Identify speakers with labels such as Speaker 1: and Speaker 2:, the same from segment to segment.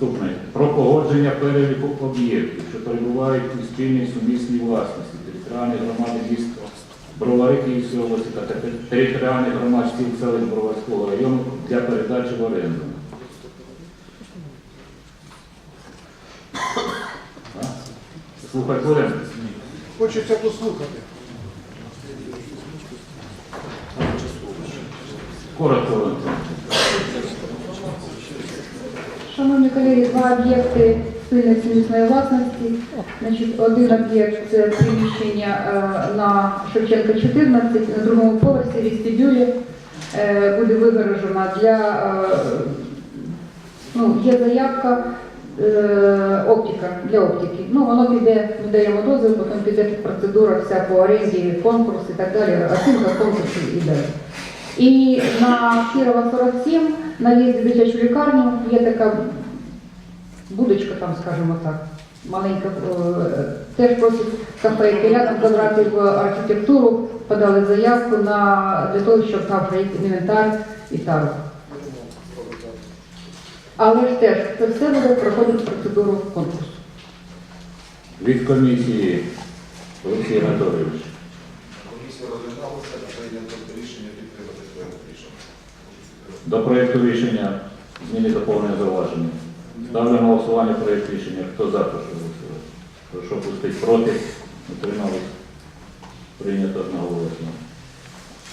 Speaker 1: Наступне. Про погодження переліку об'єктів, що перебувають у спільній сумісній власності територіальної громади міста Бровари Київської області та територіальних громад сіл селищ Броварського району для передачі в оренду. Слухай, поряд.
Speaker 2: Хочеться послухати.
Speaker 1: Коротко.
Speaker 3: Шановні колеги, два об'єкти спільної сумісної власності. Значить, один об'єкт це приміщення е, на Шевченка 14, на другому поверсі вестибюлі е, буде вигорожено для е, ну, є заявка оптика для оптики. Ну, воно піде, ми даємо дозвіл, потім піде процедура вся по оренді, конкурс і так далі, оцінка конкурсів і далі. І на Кірова 47, на в'їзді в дитячу лікарню, є така будочка там, скажімо так, маленька, е, теж просить кафейки рядом забрати в архітектуру, подали заявку на, для того, щоб там проєкт інвентар і тару. Але ж теж це все буде проходити процедуру конкурсу.
Speaker 1: Від комісії Олексій Анатолійович.
Speaker 4: Комісія розглянулася та прийнято рішення підтримати проект рішення.
Speaker 1: До проєкту рішення зміни доповнення зауваження. Ставлю на голосування проєкт рішення. Хто за, прошу голосувати. Прошу пустити проти. Утримались. Прийнято одноголосно.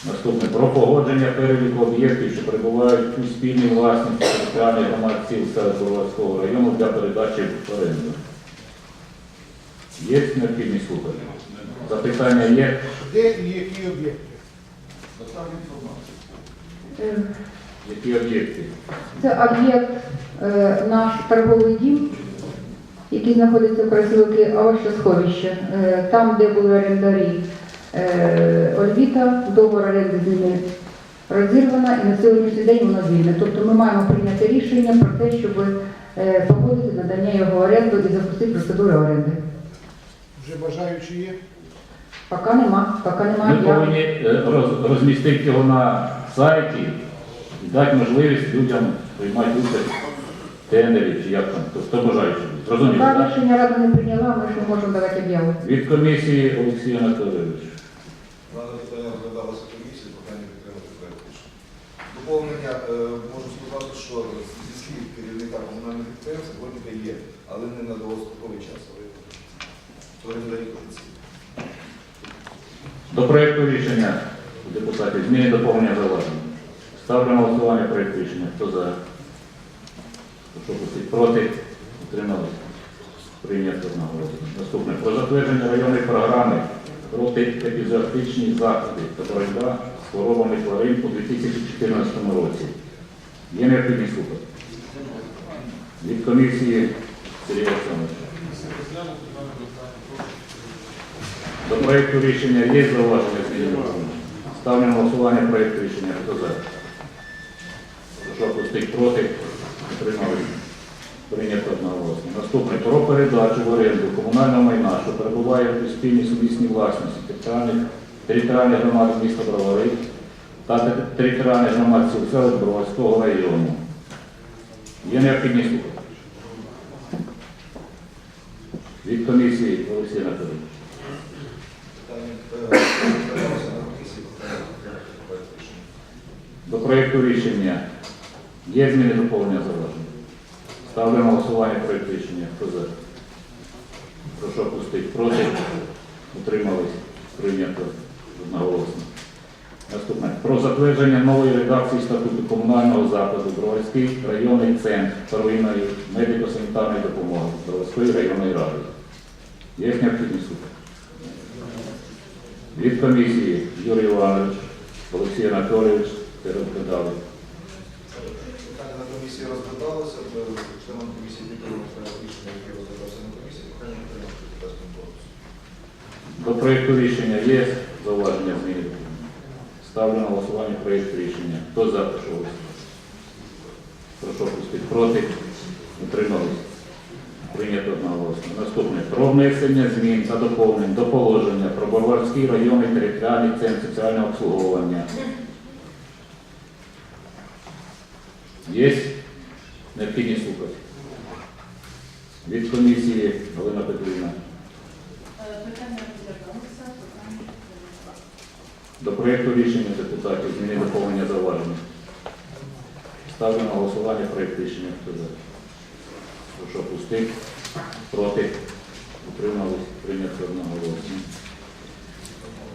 Speaker 1: Наступне. Про погодження переліку об'єктів, що перебувають у спільній власності територіальних громад сіл селищ району для передачі в оренду. Є необхідність слухати? Запитання є?
Speaker 2: Де і які об'єкти?
Speaker 3: Е,
Speaker 1: Які об'єкти?
Speaker 3: Це об'єкт е, наш торговий дім, який знаходиться в Красиловці овощесховище. Е, там, де були орендарі е, Ольвіта, договор оренди з ними розірвана і на сьогоднішній день воно вільне. Тобто ми маємо прийняти рішення про те, щоб е, погодити надання його оренду і запустити процедуру оренди.
Speaker 2: Вже бажаючі є?
Speaker 3: Поки нема, поки
Speaker 1: Ми
Speaker 3: немає.
Speaker 1: повинні е, роз- розмістити його на сайті і дати можливість людям приймати участь в тендері чи як там, хто- бажаючий. Зрозуміло, так?
Speaker 3: рішення рада не прийняла, ми ж не можемо давати об'яву.
Speaker 1: Від комісії Олексій Анатолійович.
Speaker 4: Дане питання розглядалося комісією, прохання підтримати проект рішення. Доповнення е, можу сказати, що зі слів керівника комунальних підприємств логіка є, але не на довгостроковий час, але.
Speaker 1: До проєкту рішення депутатів зміни доповнення зауваження. Ставлю на голосування проєкт рішення. Хто за? Пустити проти? Утримались? Прийнято одноголосно. Наступне. Про затвердження районної програми протиепізоотичні заходи та боротьба з хворобами тварин у 2014 році. Є необхідність слухати? Від комісії Сергій Олександрович. До проєкту рішення є зауваження? Ставлю на голосування проєкт рішення. Хто за? Прошу опустити проти. Утримали. Прийнято одноголосно. Наступне. Про передачу в оренду комунального майна, що перебуває у спільній сумісній власності територіальних, громад міста Бровари та те- територіальних громад сіл Броварського району. Є необхідність слухати? Від комісії Олексій Анатолійович. До проєкту рішення є зміни доповнення зауваження? Ставлю голосування проєкт рішення. Хто за? Прошу опустити проти. Утримались. Прийнято одноголосно. Наступне. Про затвердження нової редакції статуту комунального закладу Броварський районний центр первинної медико-санітарної допомоги Броварської районної ради. Є необхідність слухати? Від комісії Юрій Іванович, Олексій Анатолійович,
Speaker 4: на комісії розглядалося, членам комісії підтримати проект рішення, який розглядався на комісії, прохання підтримати депутатським корпусом.
Speaker 1: До проєкту рішення є зауваження зміни? Ставлю на голосування проєкт рішення. Хто за, прошу голосувати. Прошу пустити проти. Утримались. Прийнято одноголосно. Наступне. Про внесення змін та доповнень до положення про Борварський районний територіальний центр соціального обслуговування. Є необхідність слухати? Від комісії Галина Петрівна.
Speaker 5: Питання розглядалося,
Speaker 1: До проєкту рішення депутатів зміни доповнення зауваження. Ставлю на голосування проєкт рішення. Хто за? Прошу пустити. Проти. Утримались. Прийнято одноголосно.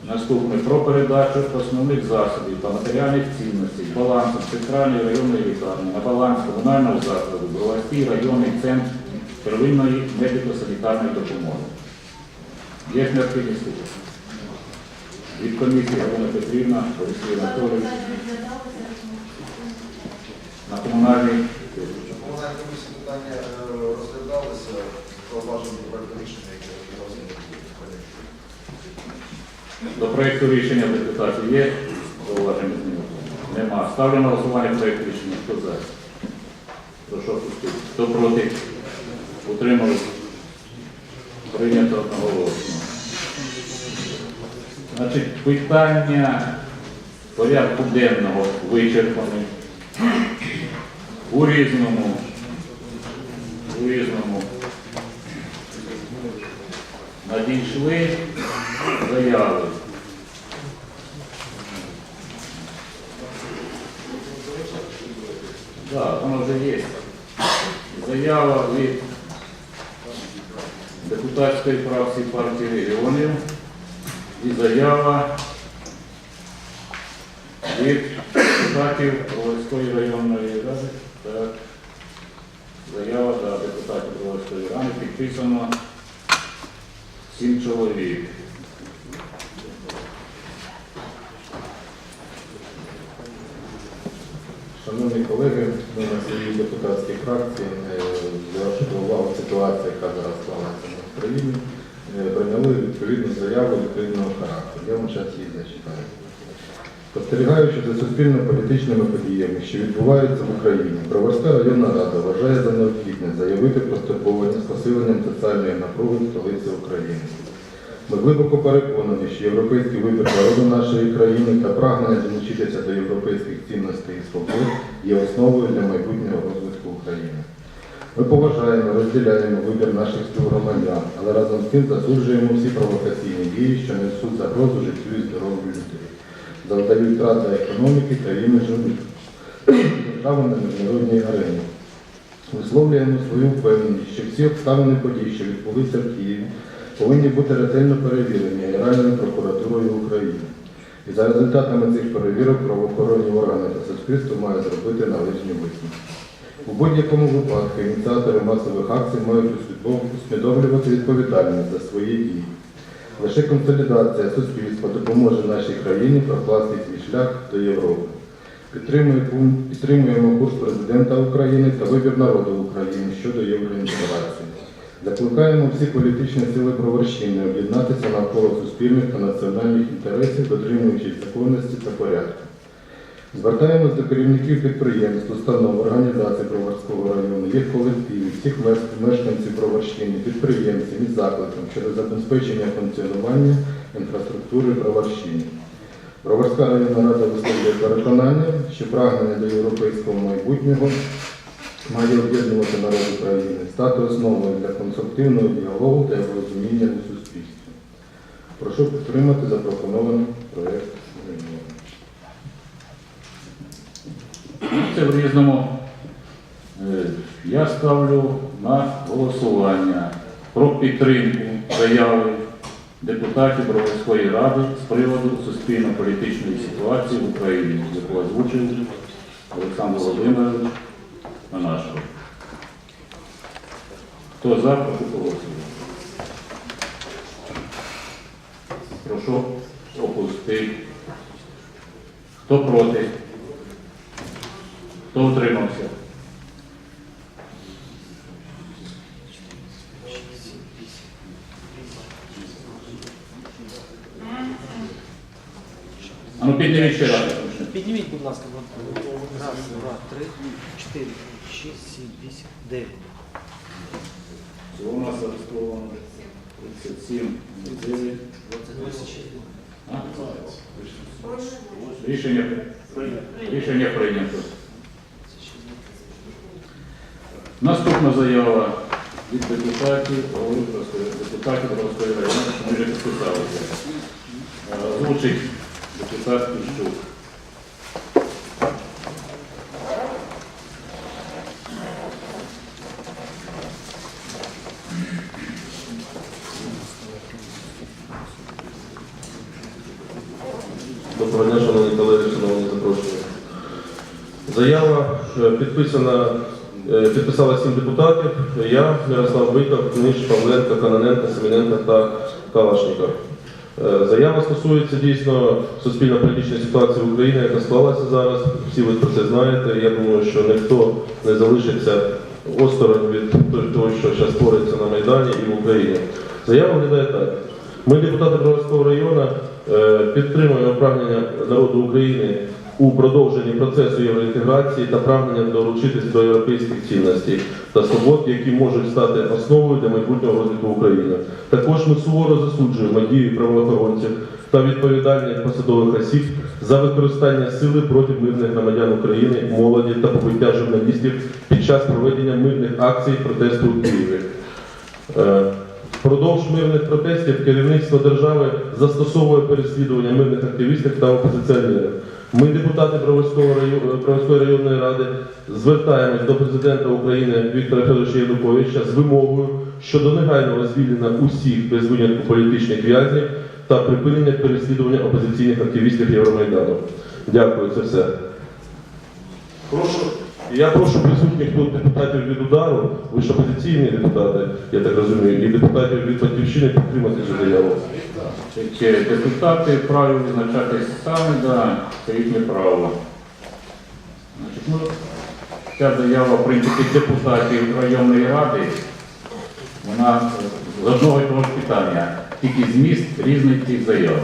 Speaker 1: Наступне про передачу основних засобів та матеріальних цінностей балансу центральної районної лікарні на баланс комунального закладу Броварський районний центр первинної медико-санітарної допомоги. Є необхідність слухати? Від комісії Галина Петрівна, Олексій Анатолійович на
Speaker 4: комунальній комісії питання е, розглядалися, до проекту рішення, яке розглядалося
Speaker 1: до проєкту рішення депутатів є зауваження зміни? Нема. Ставлю на голосування проєкт рішення. Хто за? Прошу пустити. Хто проти? Утримались? Прийнято одноголосно. Значить, питання порядку денного вичерпані. У різному. У різному. Надійшли заяви. Так, воно вже є. Заява від депутатської фракції партії регіонів і заява від депутатів Броварської районної ради. Так. Заява да, депутатів Броварської ради підписано сім чоловік.
Speaker 6: Шановні колеги, ми на своїй депутатській фракції, до ситуацію, яка зараз склалася в Україні, е, прийняли відповідну заяву відповідного характеру. Я вам зараз її зачитаю. Спостерігаючи за суспільно-політичними подіями, що відбуваються в Україні, Броварська районна рада вважає за необхідне заявити про з посиленням соціальної напруги в столиці України. Ми глибоко переконані, що європейський вибір народу нашої країни та прагнення долучитися до європейських цінностей і свобод є основою для майбутнього розвитку України. Ми поважаємо, розділяємо вибір наших співгромадян, але разом з тим засуджуємо всі провокаційні дії, що несуть загрозу життю і здоров'ю людей, завдають втрат для економіки та іміджу держави на міжнародній арені. Висловлюємо свою впевненість, що всі обставини подій, що відбулися в Києві, повинні бути ретельно перевірені Генеральною прокуратурою України. І за результатами цих перевірок правоохоронні органи та суспільство мають зробити належні висновки. У будь-якому випадку ініціатори масових акцій мають усвідом- усвідомлювати відповідальність за свої дії. Лише консолідація суспільства допоможе нашій країні прокласти свій шлях до Європи. Підтримуємо, курс президента України та вибір народу України щодо євроінтеграції. Закликаємо всі політичні сили Броварщини об'єднатися навколо суспільних та національних інтересів, дотримуючись законності та порядку. Звертаємось до керівників підприємств, установ, організацій Броварського району, їх колективів, всіх мешканців Броварщини, підприємців із закликом щодо забезпечення функціонування інфраструктури Броварщини. Броварська районна рада висловлює переконання, що прагнення до європейського майбутнього має об'єднувати народ України, стати основою для конструктивного діалогу та розуміння у суспільстві. Прошу підтримати запропонований проєкт рішення.
Speaker 1: Це в різному. Е, Я ставлю на голосування про підтримку заяви депутатів Броварської ради з приводу суспільно-політичної ситуації в Україні, яку озвучив Олександр Володимирович Анашко. Хто за, прошу голосувати. Прошу опустити. Хто проти? Хто утримався? А ну підніміть ще раз.
Speaker 7: Підніміть, будь ласка, раз, два, три, чотири, шість, сім, вісім, дев'ять.
Speaker 1: Всього у нас зареєстровано 37 9. А? Рішення, рішення прийнято. Наступна заява від депутатів, депутатів Броварської району, що ми вже підписалися. Е, Озвучить депутат Кіщук.
Speaker 8: Доброго дня, шановні колеги, шановні запрошені. Заява підписана, е, підписала сім депутатів. Я, Ярослав Биков, Книж, Павленко, Каноненко, Семененко та Калашников. Е, Заява стосується дійсно суспільно-політичної ситуації в Україні, яка склалася зараз. Всі ви про це знаєте. Я думаю, що ніхто не залишиться осторонь від того, що зараз твориться на Майдані і в Україні. Заява виглядає так. Ми, депутати Броварського району, е, підтримуємо прагнення народу України у продовженні процесу євроінтеграції та прагнення долучитись до європейських цінностей та свобод, які можуть стати основою для майбутнього розвитку України. Також ми суворо засуджуємо дії правоохоронців та відповідальних посадових осіб за використання сили проти мирних громадян України, молоді та побиття журналістів під час проведення мирних акцій протесту у Києві. Е, Впродовж мирних протестів керівництво держави застосовує переслідування мирних активістів та опозиціонерів. Ми, депутати Броварського районної ради, звертаємось до президента України Віктора Федоровича Януковича з вимогою щодо негайного звільнення усіх без винятку політичних в'язнів та припинення переслідування опозиційних активістів Євромайдану. Дякую, це все. Прошу, я прошу присутніх тут депутатів від удару, ви ж опозиційні депутати, я так розумію, і депутатів від батьківщини підтримати цю заяву.
Speaker 1: Депутати вправі визначатись самі, да, це їхнє право. Значить, ну, ця заява, в принципі, депутатів районної ради, вона е, з одного і того ж питання, тільки зміст різних цих заяв.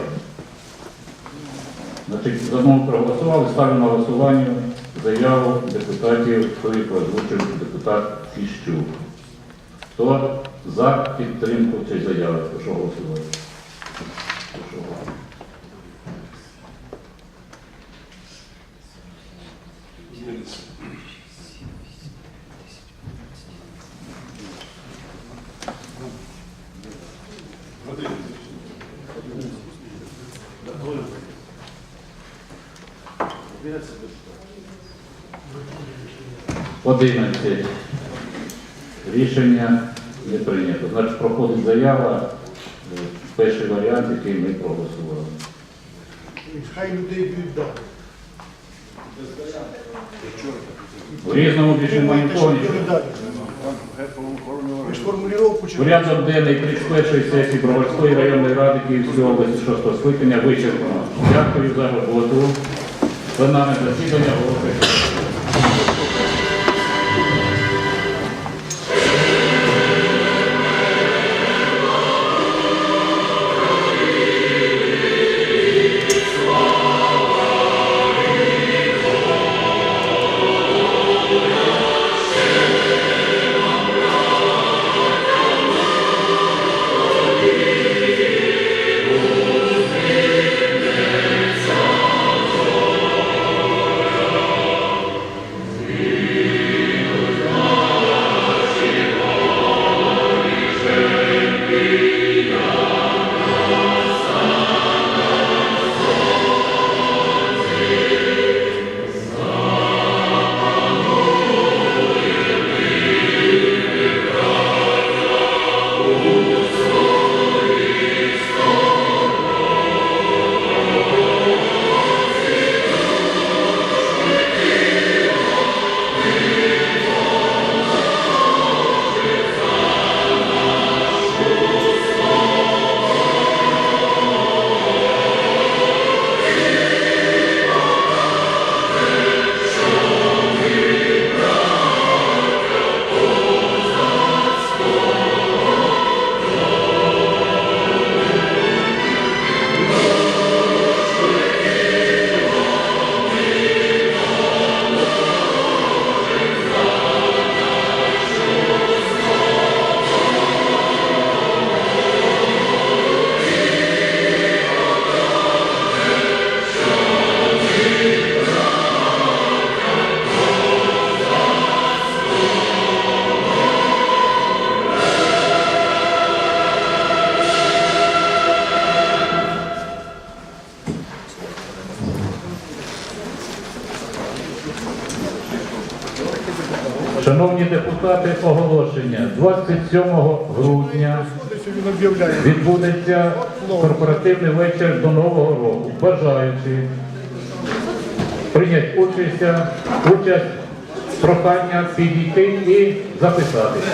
Speaker 1: Значить, з одного проголосували, ставлю на голосування заяву депутатів, хто її озвучив депутат Фіщук. Хто за підтримку цієї заяви? Прошу голосувати. Gracias. 11. Рішення не прийнято. Значить, проходить заява, е, перший варіант, який ми проголосували.
Speaker 2: Хай людей б'ють далі.
Speaker 1: В різному більше нікого нічого. Порядок денний 31 сесії Броварської районної ради Київської області 6 скликання вичерпано. Дякую за роботу. За нами засідання. Thank you. Шановні депутати, оголошення 27 грудня відбудеться корпоративний вечір до Нового року. Бажаючи прийняти участь, участь прохання підійти і записатися.